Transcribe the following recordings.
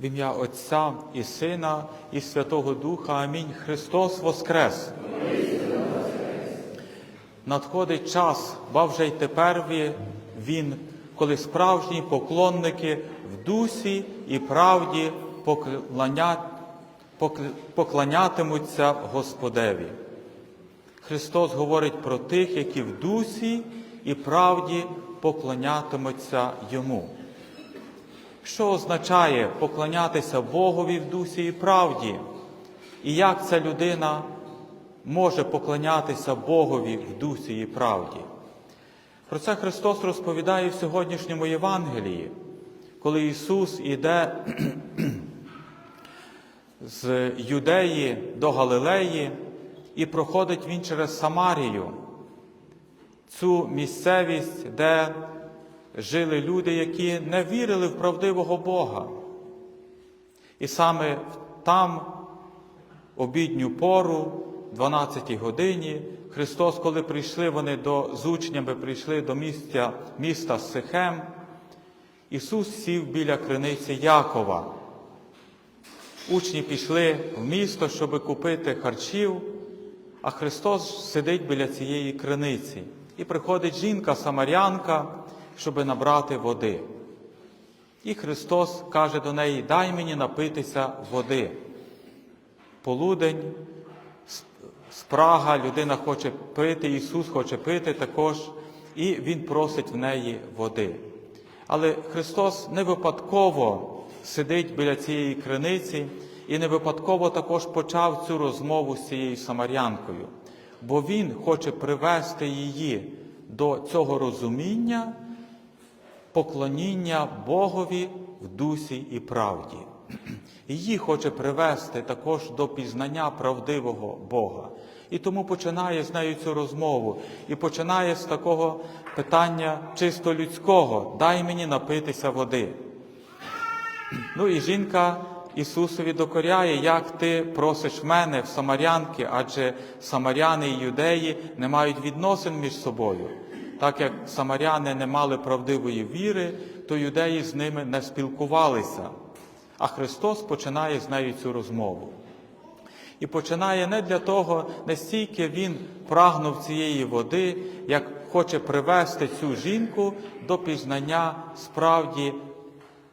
В ім'я Отця і Сина, і Святого Духа. Амінь. Христос Воскрес! Надходить час, ба вже й тепер Він, коли справжні поклонники в дусі і правді поклоня- покл- поклонятимуться Господеві. Христос говорить про тих, які в дусі і правді поклонятимуться Йому. Що означає поклонятися Богові в дусі і правді? І як ця людина може поклонятися Богові в дусі і правді? Про це Христос розповідає в сьогоднішньому Євангелії, коли Ісус іде з Юдеї до Галилеї і проходить Він через Самарію, цю місцевість, де жили люди, які не вірили в правдивого Бога. І саме там, обідню пору, 12-й годині, Христос, коли прийшли вони до з учнями, прийшли до місця, міста Сихем, Ісус сів біля криниці Якова. Учні пішли в місто, щоб купити харчів, а Христос сидить біля цієї криниці. І приходить жінка-самарянка, щоб набрати води. І Христос каже до неї: Дай мені напитися води. Полудень, спрага, людина хоче пити, Ісус хоче пити також, і Він просить в неї води. Але Христос не випадково сидить біля цієї криниці і не випадково також почав цю розмову з цією самарянкою, бо Він хоче привести її до цього розуміння, поклоніння Богові в дусі і правді. Її хоче привести також до пізнання правдивого Бога. І тому починає з нею цю розмову і починає з такого питання чисто людського: дай мені напитися води. Ну і жінка Ісусові докоряє, як ти просиш мене в самарянки, адже самаряни і юдеї не мають відносин між собою. Так як самаряни не мали правдивої віри, то юдеї з ними не спілкувалися. А Христос починає з нею цю розмову. І починає не для того, не стільки він прагнув цієї води, як хоче привести цю жінку до пізнання справді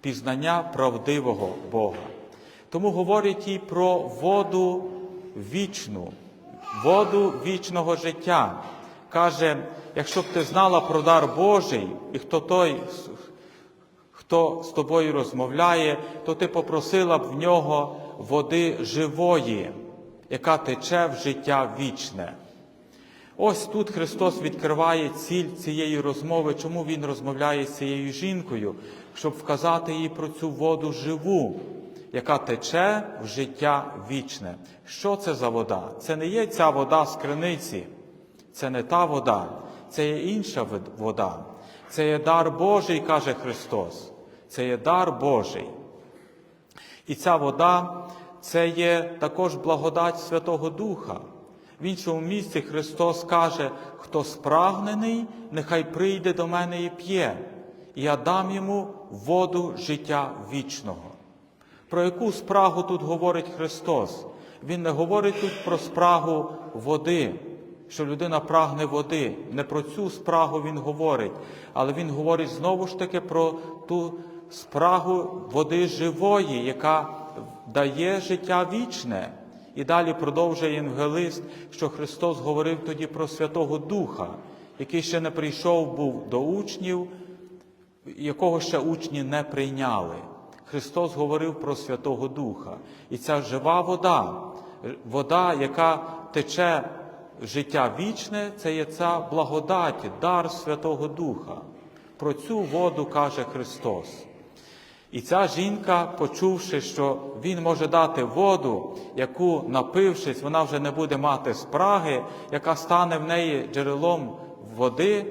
пізнання правдивого Бога. Тому говорить їй про воду вічну, воду вічного життя. Каже, якщо б ти знала про дар Божий, і хто той, хто з тобою розмовляє, то ти попросила б в нього води живої, яка тече в життя вічне. Ось тут Христос відкриває ціль цієї розмови, чому Він розмовляє з цією жінкою, щоб вказати їй про цю воду живу, яка тече в життя вічне. Що це за вода? Це не є ця вода з криниці, це не та вода, це є інша вода. Це є дар Божий, каже Христос. Це є дар Божий. І ця вода це є також благодать Святого Духа. В іншому місці Христос каже, хто спрагнений, нехай прийде до мене і п'є, і я дам йому воду життя вічного. Про яку спрагу тут говорить Христос? Він не говорить тут про спрагу води, що людина прагне води. Не про цю спрагу Він говорить, але Він говорить знову ж таки про ту спрагу води живої, яка дає життя вічне. І далі продовжує євангелист, що Христос говорив тоді про Святого Духа, який ще не прийшов був до учнів, якого ще учні не прийняли. Христос говорив про Святого Духа. І ця жива вода, вода, яка тече життя вічне, це є ця благодать, дар Святого Духа. Про цю воду каже Христос. І ця жінка, почувши, що він може дати воду, яку, напившись, вона вже не буде мати спраги, яка стане в неї джерелом води,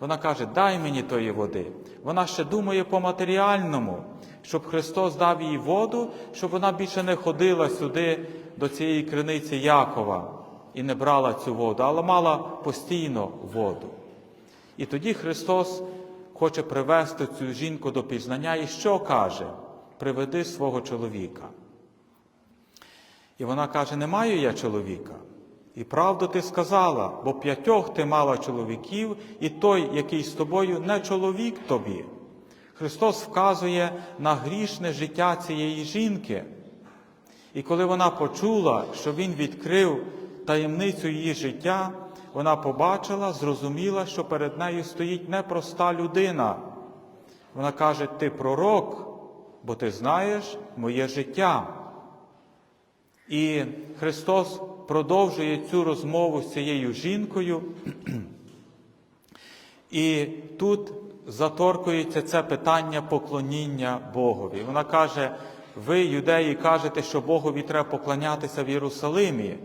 вона каже: Дай мені тої води. Вона ще думає по матеріальному, щоб Христос дав їй воду, щоб вона більше не ходила сюди до цієї криниці Якова і не брала цю воду, але мала постійно воду. І тоді Христос хоче привести цю жінку до пізнання, і що каже? приведи свого чоловіка. І вона каже: Не маю я чоловіка. І правду ти сказала, бо п'ятьох ти мала чоловіків, і той, який з тобою, не чоловік тобі. Христос вказує на грішне життя цієї жінки. І коли вона почула, що Він відкрив таємницю її життя, вона побачила, зрозуміла, що перед нею стоїть непроста людина. Вона каже: Ти пророк, бо ти знаєш моє життя. І Христос продовжує цю розмову з цією жінкою. І тут заторкується це питання поклоніння Богові. Вона каже: ви, юдеї, кажете, що Богові треба поклонятися в Єрусалимі.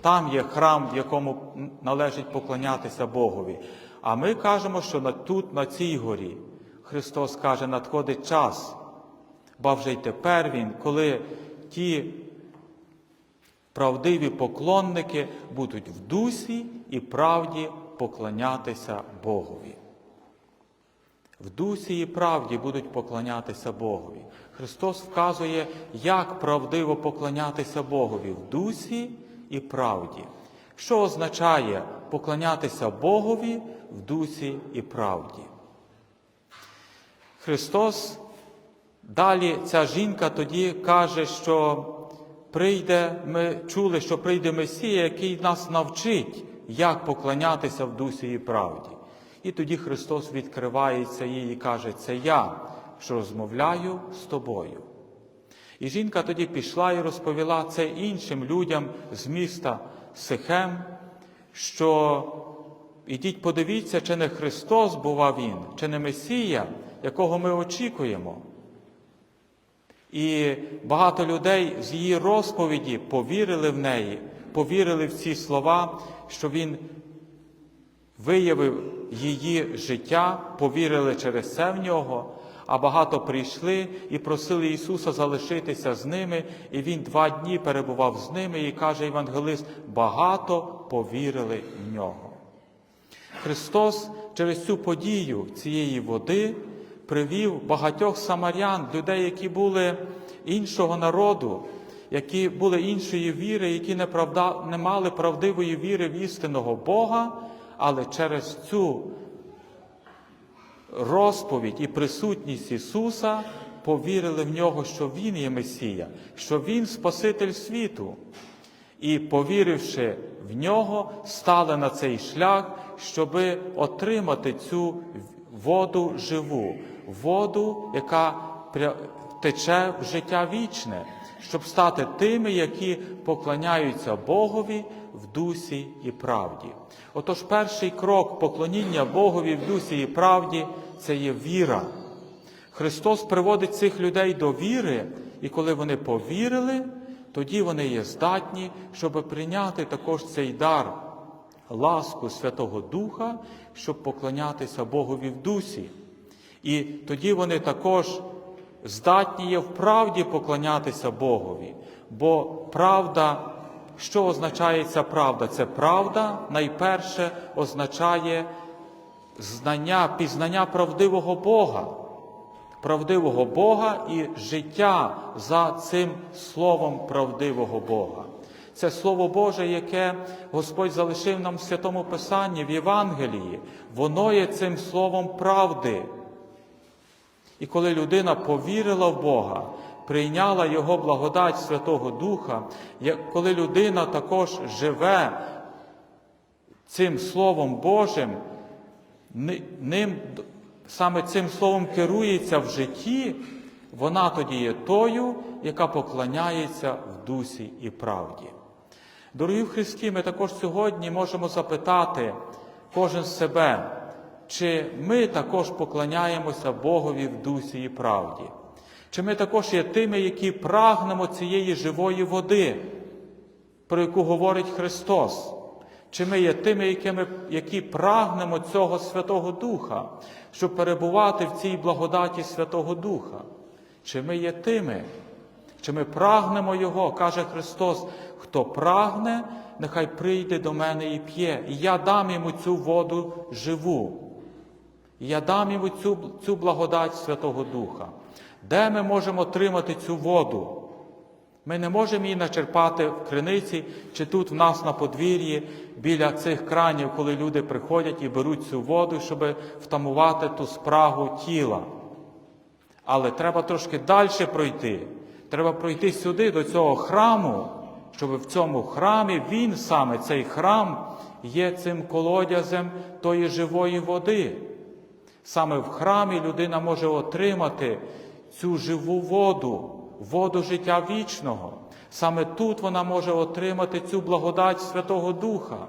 Там є храм, в якому належить поклонятися Богові. А ми кажемо, що тут, на цій горі, Христос каже, надходить час, ба вже й тепер Він, коли ті правдиві поклонники будуть в дусі і правді поклонятися Богові. В дусі і правді будуть поклонятися Богові. Христос вказує, як правдиво поклонятися Богові в дусі і правді. Що означає поклонятися Богові в дусі і правді? Христос далі ця жінка тоді каже, що прийде, ми чули, що прийде Месія, який нас навчить, як поклонятися в дусі і правді. І тоді Христос відкривається їй і каже, це я, що розмовляю з тобою. І жінка тоді пішла і розповіла це іншим людям з міста Сихем, що ідіть подивіться, чи не Христос бува Він, чи не Месія, якого ми очікуємо. І багато людей з її розповіді повірили в неї, повірили в ці слова, що Він виявив її життя, повірили через це в нього, а багато прийшли і просили Ісуса залишитися з ними, і Він два дні перебував з ними, і каже Євангелист, багато повірили в нього. Христос через цю подію цієї води привів багатьох самарян, людей, які були іншого народу, які були іншої віри, які не, правда, не мали правдивої віри в істинного Бога, але через цю розповідь і присутність Ісуса повірили в нього, що Він є Месія, що Він Спаситель світу. І, повіривши в нього, стали на цей шлях, щоби отримати цю воду живу, воду, яка тече в життя вічне, щоб стати тими, які поклоняються Богові в дусі і правді. Отож, перший крок поклоніння Богові в дусі і правді це є віра. Христос приводить цих людей до віри, і коли вони повірили, тоді вони є здатні, щоб прийняти також цей дар, ласку Святого Духа, щоб поклонятися Богові в дусі. І тоді вони також здатні є в правді поклонятися Богові. Бо правда, що означає ця правда? Це правда найперше означає знання, пізнання правдивого Бога правдивого Бога і життя за цим словом правдивого Бога. Це Слово Боже, яке Господь залишив нам в Святому Писанні, в Євангелії, воно є цим словом правди. І коли людина повірила в Бога, прийняла Його благодать Святого Духа, коли людина також живе цим Словом Божим, ним саме цим словом керується в житті, вона тоді є тою, яка поклоняється в дусі і правді. Дорогі в Христі, ми також сьогодні можемо запитати кожен себе, чи ми також поклоняємося Богові в дусі і правді, чи ми також є тими, які прагнемо цієї живої води, про яку говорить Христос. Чи ми є тими, якими, які прагнемо цього Святого Духа, щоб перебувати в цій благодаті Святого Духа? Чи ми є тими, чи ми прагнемо Його, каже Христос, хто прагне, нехай прийде до мене і п'є, і я дам йому цю воду живу. І я дам йому цю, цю благодать Святого Духа. Де ми можемо отримати цю воду? Ми не можемо її начерпати в криниці чи тут в нас на подвір'ї біля цих кранів, коли люди приходять і беруть цю воду, щоб втамувати ту спрагу тіла. Але треба трошки далі пройти. Треба пройти сюди, до цього храму, щоб в цьому храмі він саме, цей храм, є цим колодязем тої живої води. Саме в храмі людина може отримати цю живу воду, воду життя вічного. Саме тут вона може отримати цю благодать Святого Духа.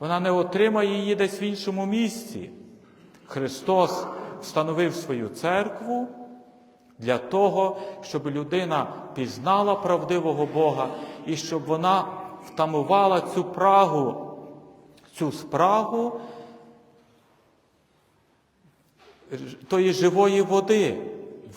Вона не отримає її десь в іншому місці. Христос встановив свою церкву для того, щоб людина пізнала правдивого Бога і щоб вона втамувала цю прагу, цю спрагу тої живої води,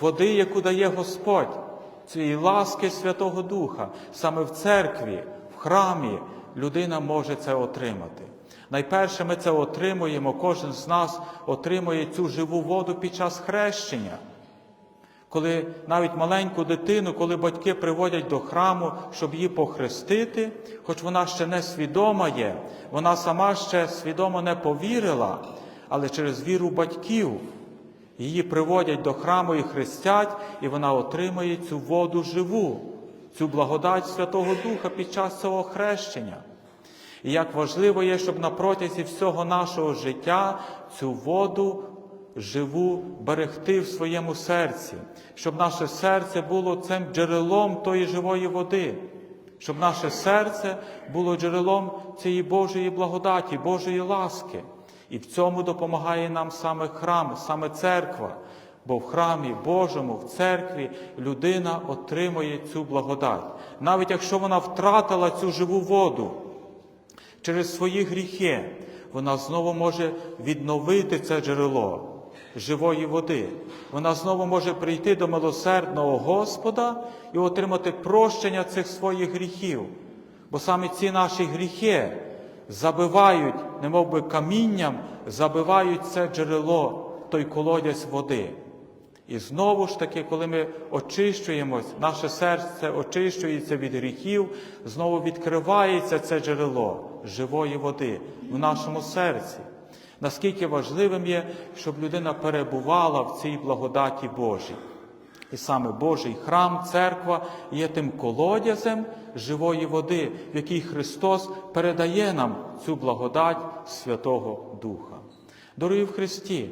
води, яку дає Господь, цієї ласки Святого Духа. Саме в церкві, в храмі людина може це отримати. Найперше ми це отримуємо, кожен з нас отримує цю живу воду під час хрещення. Коли навіть маленьку дитину, коли батьки приводять до храму, щоб її похрестити, хоч вона ще не свідома є, вона сама ще свідомо не повірила, але через віру батьків її приводять до храму і хрестять, і вона отримує цю воду живу, цю благодать Святого Духа під час цього хрещення. І як важливо є, щоб на протязі всього нашого життя цю воду живу берегти в своєму серці, щоб наше серце було цим джерелом тої живої води, щоб наше серце було джерелом цієї Божої благодаті, Божої ласки. І в цьому допомагає нам саме храм, саме церква. Бо в храмі Божому, в церкві людина отримує цю благодать. Навіть якщо вона втратила цю живу воду через свої гріхи, вона знову може відновити це джерело живої води. Вона знову може прийти до милосердного Господа і отримати прощення цих своїх гріхів. Бо саме ці наші гріхи забивають, немов би камінням, забивають це джерело, той колодязь води. І знову ж таки, коли ми очищуємось, наше серце очищується від гріхів, знову відкривається це джерело живої води в нашому серці. Наскільки важливим є, щоб людина перебувала в цій благодаті Божій. І саме Божий храм, церква є тим колодязем живої води, в якій Христос передає нам цю благодать Святого Духа. Дорогі в Христі,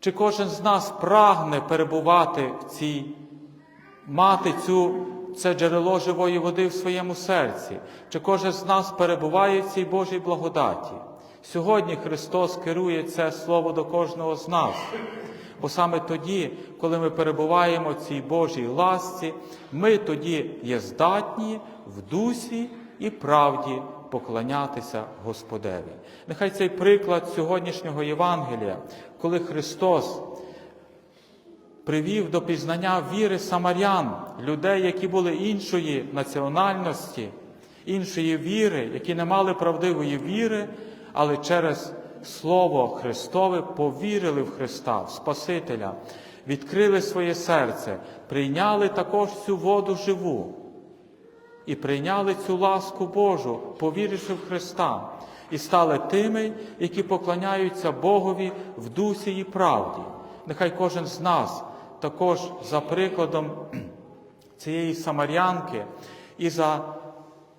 чи кожен з нас прагне перебувати в цій, мати цю, це джерело живої води в своєму серці? Чи кожен з нас перебуває в цій Божій благодаті? Сьогодні Христос керує це Слово до кожного з нас. Бо саме тоді, коли ми перебуваємо в цій Божій ласці, ми тоді є здатні в дусі і правді поклонятися Господеві. Нехай цей приклад сьогоднішнього Євангелія, коли Христос привів до пізнання віри самарян, людей, які були іншої національності, іншої віри, які не мали правдивої віри, але через Слово Христове повірили в Христа, в Спасителя, відкрили своє серце, прийняли також цю воду живу і прийняли цю ласку Божу, повіривши в Христа, і стали тими, які поклоняються Богові в дусі і правді. Нехай кожен з нас також за прикладом цієї самарянки і за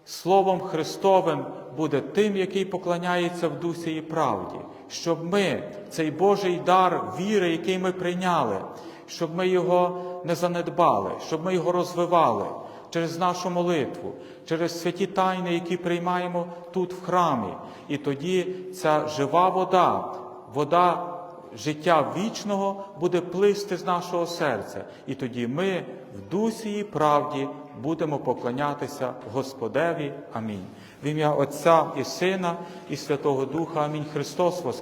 Словом Христовим буде тим, який поклоняється в дусі і правді, щоб ми, цей Божий дар віри, який ми прийняли, щоб ми його не занедбали, щоб ми його розвивали через нашу молитву, через святі тайни, які приймаємо тут в храмі. І тоді ця жива вода, вода життя вічного буде плисти з нашого серця. І тоді ми в дусі і правді будемо поклонятися Господеві. Амінь. В ім'я Отця і Сина, і Святого Духа. Амінь. Христос Воскрес!